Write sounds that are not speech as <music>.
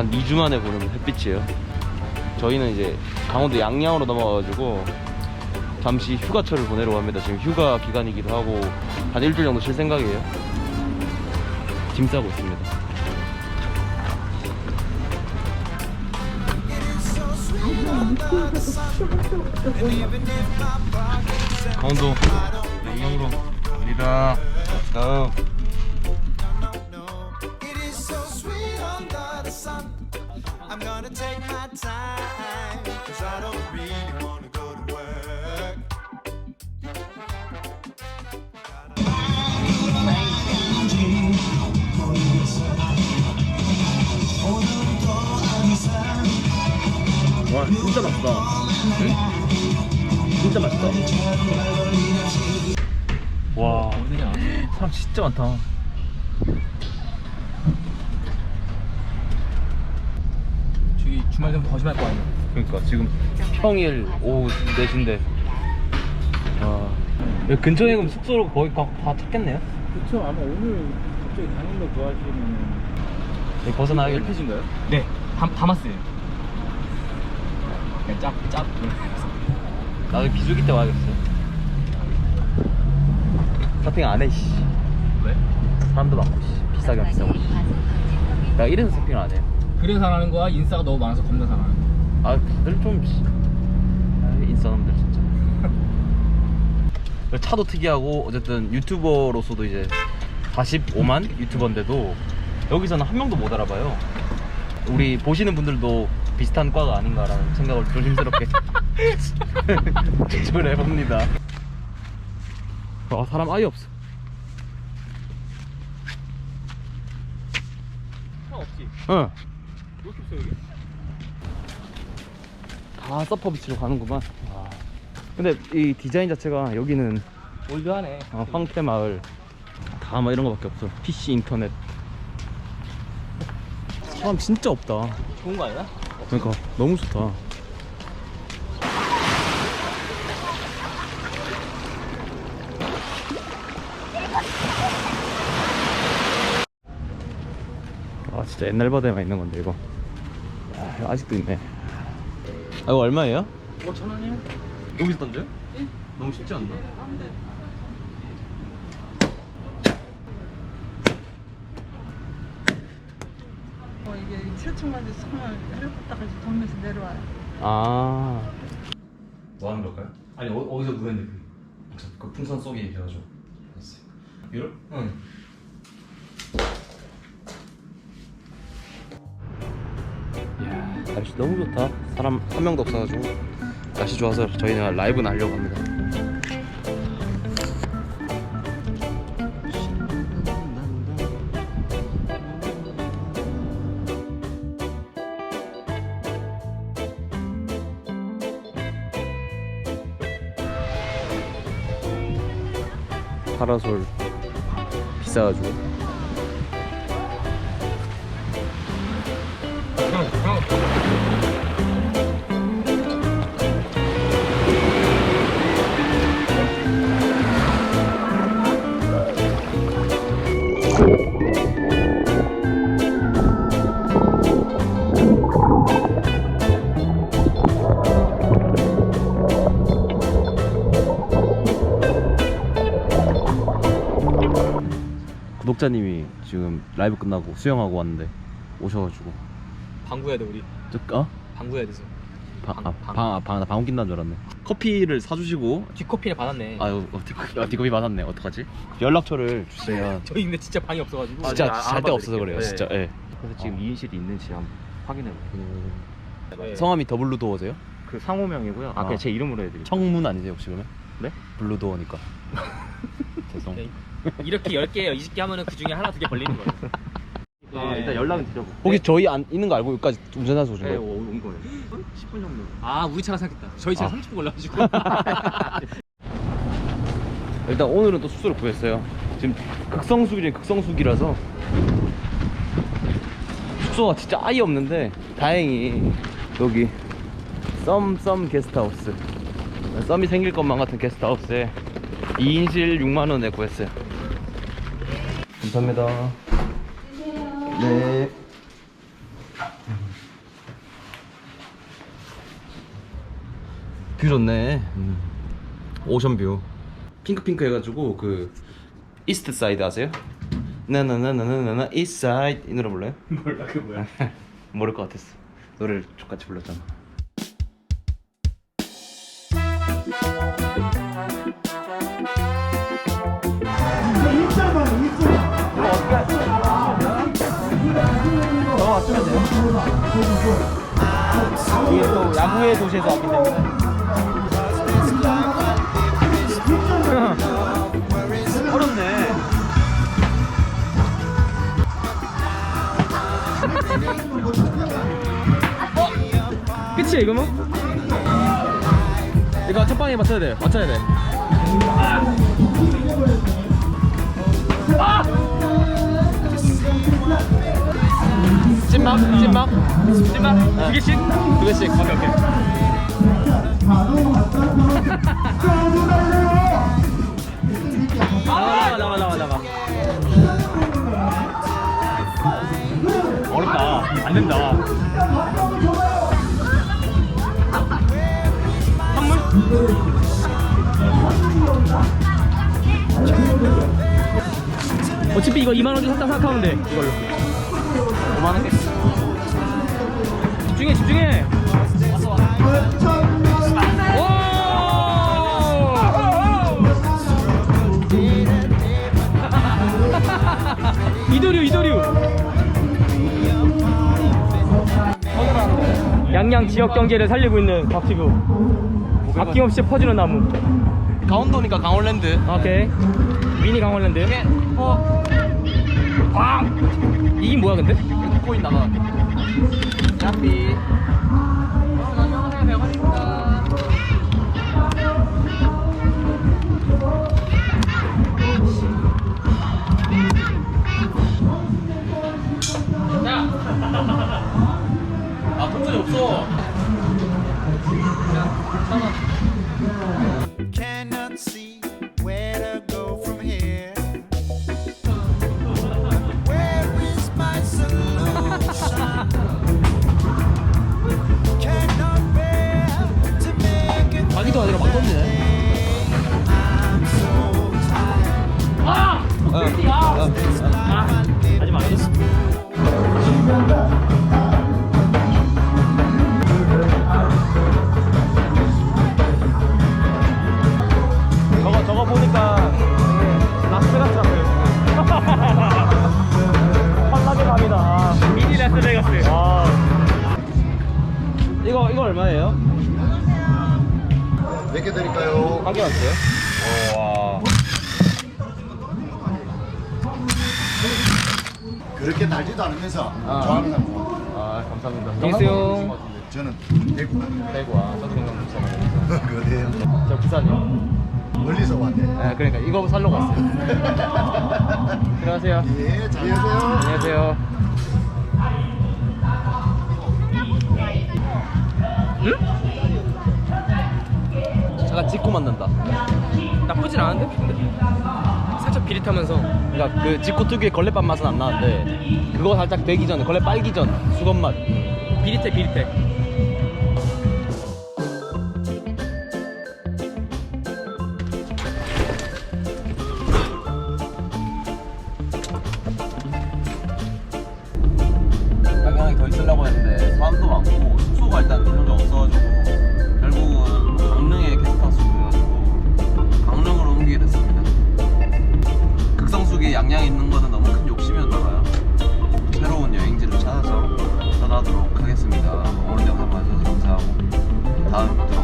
한 2주 만에 보는 햇빛이에요. 저희는 이제 강원도 양양으로 넘어가가지고 잠시 휴가철을 보내러 갑니다. 지금 휴가 기간이기도 하고 한 일주일 정도 쉴 생각이에요. 짐 싸고 있습니다. 강원도 양양으로 갑니다. 고. Gonna take my time, cause I don't really wanna go to work. 와 진짜 맛있다. 진짜 맛있다. 와 사람 진짜 많다. 저기 주말 되면 더 심할 거 아니야 그러니까 지금 평일 오후 4시인데. 와 여기 근처에 그럼 숙소로 거의 다, 다 찾겠네요? 그쵸 아마 오늘 갑자기 거 좋아하시면 여기 벗어나야겠네 헬페이지인가요? 네 담, 담았어요. 그냥 짭 짭. 나도 비수기 때 와야겠어 서핑 안해 씨. 왜? 사람도 많고 씨. 비싸게 비싸고 씨. 내가 이래서 서핑을 안해 그래서 안 하는 거야? 인싸가 너무 많아서 겁나 안 하는 거야 아 다들 좀 씨. 아, 인싸놈들 진짜 <laughs> 차도 특이하고 어쨌든 유튜버로서도 이제 45만 유튜버인데도 여기서는 한 명도 못 알아봐요 우리 보시는 분들도 비슷한 과가 아닌가라는 생각을 조심스럽게 <laughs> 추측을 해봅니다 아 사람 아예 없어 형 없지? 응. 없어 여기? 다 서퍼 비치로 가는구만 와. 근데 이 디자인 자체가 여기는 올드하네 어, 황태 마을 다뭐 이런 거밖에 없어 PC 인터넷 사람 진짜 없다 좋은 거 아니야? 그러니까 너무 좋다 아 진짜 옛날 바다에만 있는 건데 이거 야, 이거 아직도 있네 아 이거 얼마예요? 5천 원이요? 너무 비싼데? 너무 쉽지 않나? 어, 이게 최충만데 손을 헬리콥터까지 돌면서 내려와요. 아. 뭐 하는 걸까요? 아니, 어, 어디서 누웠는데 그, 그 풍선 속에 이래가지고. 유럽? 응. 날씨 너무 좋다. 사람 한 명도 없어가지고. 날씨 좋아서 저희는 라이브는 하려고 합니다. 파라솔 비싸가지고. 구독자님이 지금 라이브 끝나고 수영하고 왔는데 오셔가지고. 방구해야 돼 우리 저, 어? 방구해야 돼서 방, 아, 방. 방, 아, 방, 나 낀다는 줄 알았네. 커피를 사주시고, 뒷커피를 받았네 아유, 어, 뒷커피, 아, 뒷커피 받았네. 어떡하지? 연락처를 주시면. <laughs> 저희 근데 진짜 방이 없어가지고 진짜 아, 잘 데가 없어서 그래요, 네. 진짜. 예. 그래서 지금 2인실이 있는지 한번 확인해 볼게요. 네. 성함이 더 블루도어세요? 그 상호명이고요. 아, 아. 그냥 제 이름으로 해드릴게요. 청문 아니세요, 혹시 그러면? 네? 블루도어니까. <laughs> 죄송. 네. 이렇게 10개 20개 하면은 그 중에 하나 두 개 걸리는 거예요 아, 일단 연락은 드려볼게요. 혹시 저희 안 있는 거 알고 여기까지 운전해서 오신 네, 거예요? 온 거예요. 10분 정도. 아 우리 차가 생겼다 저희 차가 아. 30분 걸려가지고 <laughs> 일단 오늘은 또 숙소를 구했어요. 지금 극성수기 중에 극성수기라서 숙소가 진짜 아예 없는데 다행히 여기 썸썸 게스트하우스 썸이 생길 것만 같은 게스트하우스에 2인실 6만원에 구했어요. 감사합니다. 네. 뷰좋네. 음. 오션뷰. 핑크핑크 해가지고 그 이스트 사이드 아세요? 나나나나나나 이스트 사이드 이 노래 몰라요? <laughs> 몰라 그 뭐야 <laughs> 모를 것 같았어. 노래를 똑같이 불렀잖아. 이게 또 야구의 도시에서 왔기 때문에. <laughs> 어렵네. 끝이야 이거 뭐? 이거 첫 방에 맞춰야 돼. 맞춰야 돼 찐막 찐막 찐막. 두 개씩? 두 개씩. 오케이 오케이. <laughs> 나와 나와 나와 나와 어렵다. 안 된다. 어차피 이거 2만 원 줬다 생각하면 돼 이걸로 5만 원 집중해 집중해 오! 이도류 이도류 양양 지역 경제를 살리고 있는 박지구 아낌없이 퍼지는 나무 강원도니까 강원랜드. 오케이 미니 강원랜드 어. 아! 이게 뭐야 근데? 코인 나가. 야삐. 한개 왔어요? 와. 그렇게 달지도 않으면서 아. 좋아하는 사람 좋아. 아 감사합니다. 안녕히 계세요. 저는 대구. 대구 아 저도 경남 부산. <laughs> 그 어디에요? 저 부산이요. 멀리서 왔네. 네 그러니까 이거 살려고 왔어요. <laughs> 들어가세요. 예, 잘 계세요. 안녕하세요. 응? 잠깐 직구 만난다. 나쁘진 않은데? 근데? 살짝 비릿하면서 그러니까 그 직구 특유의 걸레밥 맛은 안 나는데 그거 살짝 되기 전에 걸레 빨기 전 수건 맛. 비릿해 비릿해 양양 있는 거는 너무 큰 욕심이었나 봐요. 새로운 여행지를 찾아서 떠나도록 하겠습니다. 오늘 영상 봐주셔서 감사하고 다음 또